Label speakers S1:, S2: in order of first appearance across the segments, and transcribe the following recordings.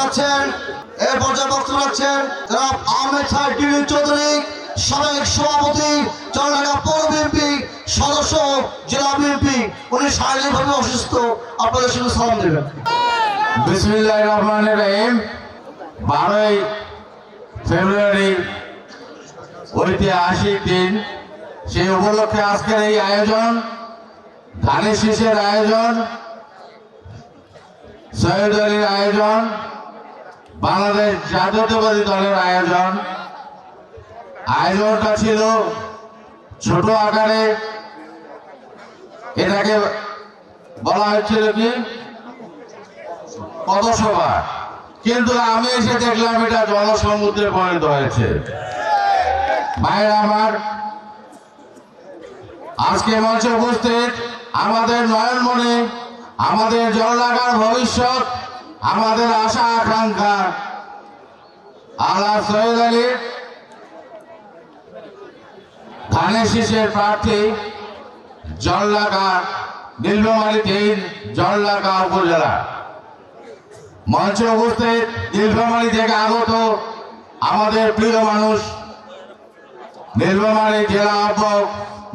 S1: রাখছেন এর পর্যায়ে বক্তব্য রাখছেন আহমেদ সাহেব, টিভি চৌধুরী, সাবেক সভাপতি চন্দ্রঢাকা পৌর বিএনপি সদস্য, জেলা বিএনপি। উনি শারীরিকভাবে অসুস্থ, আপনাদের সঙ্গে সালাম দেবেন।
S2: বিসমিল্লাহ রহমান রহিম। বারোই ফেব্রুয়ারি ঐতিহাসিক দিন। সেই উপলক্ষে আজকের এই আয়োজন, ধানের শীষের আয়োজন, সৈয়দ আয়োজন বাংলাদেশ জাতীয়তাবাদী দলের আয়োজন। আয়োজনটা ছিল ছোট আকারে। এটাকে বলা হচ্ছিল কি? পদসভা কিন্তু আমি এসে দেখলাম এটা জনসমুদ্রে পরিণত হয়েছে। ভাইরা আমার, আজকে মঞ্চে উপস্থিত আমাদের নয়নমণি, আমাদের জনলাগার ভবিষ্যৎ আমাদের আশা আকাঙ্ক্ষা। আল্লাহ সৈয়দ আলী, ধানের শীষের প্রার্থী জনলাগা নীলমারি তিন জনলাগা উপজেলা। মঞ্চে উপস্থিত নীলফামারী থেকে আগত আমাদের প্রিয় মানুষ নীলফামারী জেলা আহ্বক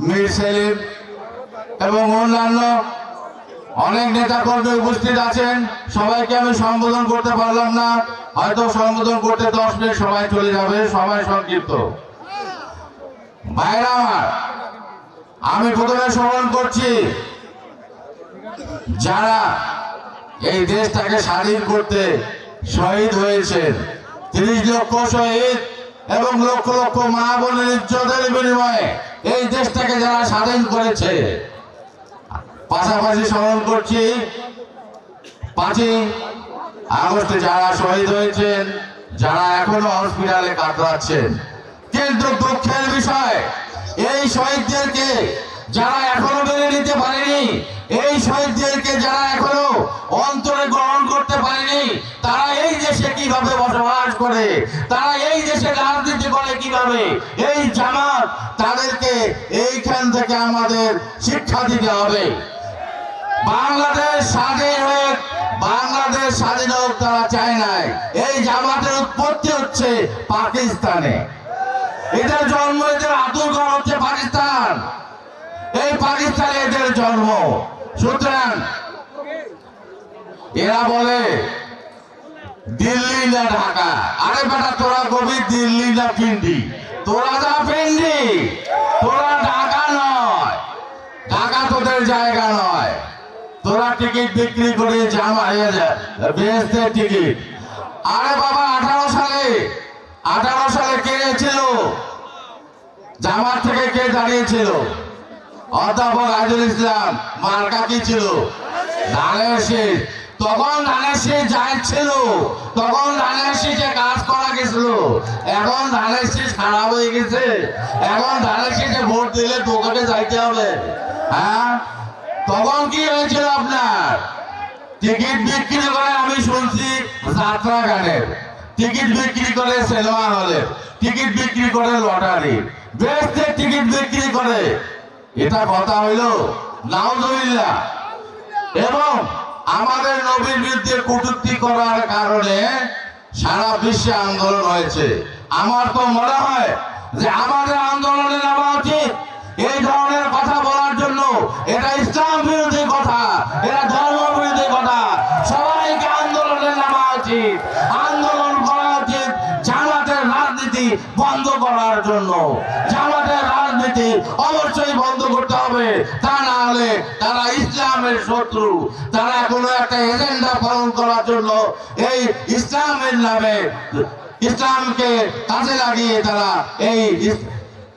S2: মীর সেলিম এবং অন্যান্য অনেক নেতা কর্মী উপস্থিত আছেন। সবাইকে আমি সম্বোধন করতে পারলাম না। হয়তো সম্বোধন করতে দশ মিনিট সবাই চলে যাবে। সবাই সংক্ষিপ্ত। ভাইরা আমার, আমি প্রথমে স্মরণ করছি, যারা এই দেশটাকে স্বাধীন করতে শহীদ হয়েছেন, তিরিশ লক্ষ শহীদ এবং লক্ষ লক্ষ মা বোনের ইজ্জতের বিনিময়ে এই দেশটাকে যারা স্বাধীন করেছে পাশাপাশি স্মরণ করছি, পাঁচই আগস্টে যারা শহীদ হয়েছেন, যারা এখনও হসপিটালে কাতরাচ্ছেন। কিন্তু দুঃখের বিষয়, এই শহীদদেরকে যারা এখনও মেনে নিতে পারেনি, এই শহীদদেরকে যারা এখনও অন্তরে গ্রহণ করতে পারেনি, তারা এই দেশে কীভাবে বসবাস করে, তারা এই দেশে রাজনীতি করে কীভাবে, এই জামাত তাদেরকে এইখান থেকে আমাদের শিক্ষা দিতে হবে। বাংলাদেশ স্বাধীন বাংলাদেশ স্বাধীন তারা চায় নাই। এই উৎপত্তি হচ্ছে পাকিস্তানে। জন্ম হচ্ছে পাকিস্তান। এই এরা বলে, দিল্লি না ঢাকা। আরে বেটা, তোরা দিল্লি না তোরা তোরা ঢাকা নয়। ঢাকা তোদের জায়গা নয়। তোরা টিকিট বিক্রি করে জামা বেহেস্তে টিকিট। আরে বাবা, আঠারো সালে আঠারো সালে কে ছিল? জামাত থেকে কে দাঁড়িয়েছিল? অধ্যাপক আজুল ইসলাম, মার্কা কি ছিল? ধানের তখন ধানের শীষ ছিল। তখন ধানের শীষে কাজ করা গেছিল। এখন ধানের শীষ খারাপ হয়ে গেছে। এখন ধানের শীষে ভোট দিলে দোকানে যাইতে হবে। হ্যাঁ? তখন কি হয়েছিল আপনার? টিকিট বিক্রি করে আমি শুনছি যাত্রা গানের টিকিট বিক্রি করে সিনেমা হলের টিকিট বিক্রি করে লটারি। বেস্টের টিকিট বিক্রি করে, এটা কথা হইল নাউজুবিল্লাহ। এবং আমাদের নবীর বিরুদ্ধে কটূক্তি করার কারণে সারা বিশ্বে আন্দোলন হয়েছে। আমার তো মনে হয় যে আমাদের আন্দোলনে নামা উচিত এই ধরনের এটা ইসলাম বিরোধী কথা, এটা ধর্ম বিরোধী কথা। সবাইকে আন্দোলনে নামা উচিত। আন্দোলন করা উচিত জামাতের রাজনীতি বন্ধ করার জন্য। জামাতের রাজনীতি অবশ্যই বন্ধ করতে হবে। তা না হলে তারা ইসলামের শত্রু। তারা কোনো একটা এজেন্ডা পালন করার জন্য এই ইসলামের নামে ইসলামকে কাজে লাগিয়ে তারা এই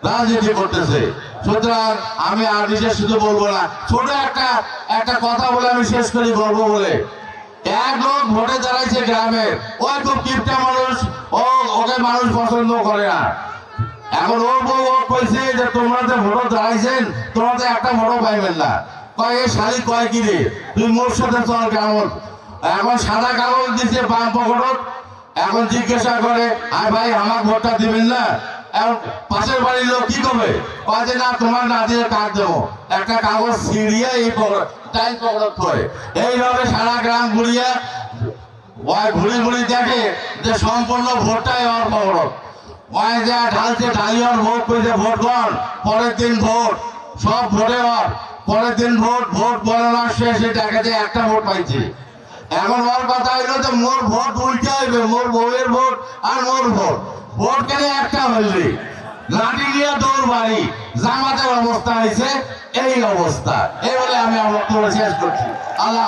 S2: রাজনীতি করতেছে। সুতরাং আমি আর বিশেষ শুধু বলব না, ছোট একটা একটা কথা বলে আমি শেষ করি, বলব বলে। এক লোক ভোটে দাঁড়াইছে গ্রামের ওই খুব কিপটা মানুষ, ও, ওকে মানুষ পছন্দ করে না। এখন ওর বউ, ও কইছে যে তোমরা যে ভোট দাঁড়াইছেন, তোমরা তো একটা ভোটও পাইবেন না। কয় শালি কয় কি রে? তুই মোর সাথে চল কেমন? এখন সাদা কাগজ দিছে বাম পকেটত, এখন জিজ্ঞাসা করে আর ভাই আমার ভোটটা দিবেন না? এখন পাশের বাড়ির লোক কি করবে? যে, না, তোমার না দিয়ে কাজ দেবো। একটা কাগজ ছিঁড়িয়ে এই টাইম পকেটত করে। এইভাবে সারা গ্রাম ঘুরিয়ে ওই ঘুরি ঘুরি দেখে যে সম্পূর্ণ ভোটটাই ওর খবর ওই যা ঢালছে ঢালি ওর ভোট করেছে ভোট কর পরের দিন ভোট, সব ভোটে ওর। পরের দিন ভোট ভোট গণনা শেষে যায় একটা ভোট পাইছে। এখন ওর কথা হইল যে, মোর ভোট উল্টে হইবে মোর বউয়ের ভোট আর মোর ভোট। ভোট গেলে একটা হইলি লাঠি নিয়ে দৌড় বাড়ি জামাতের অবস্থা হয়েছে, এই অবস্থা। এই বলে আমি আমার শেষ করছি। আল্লাহ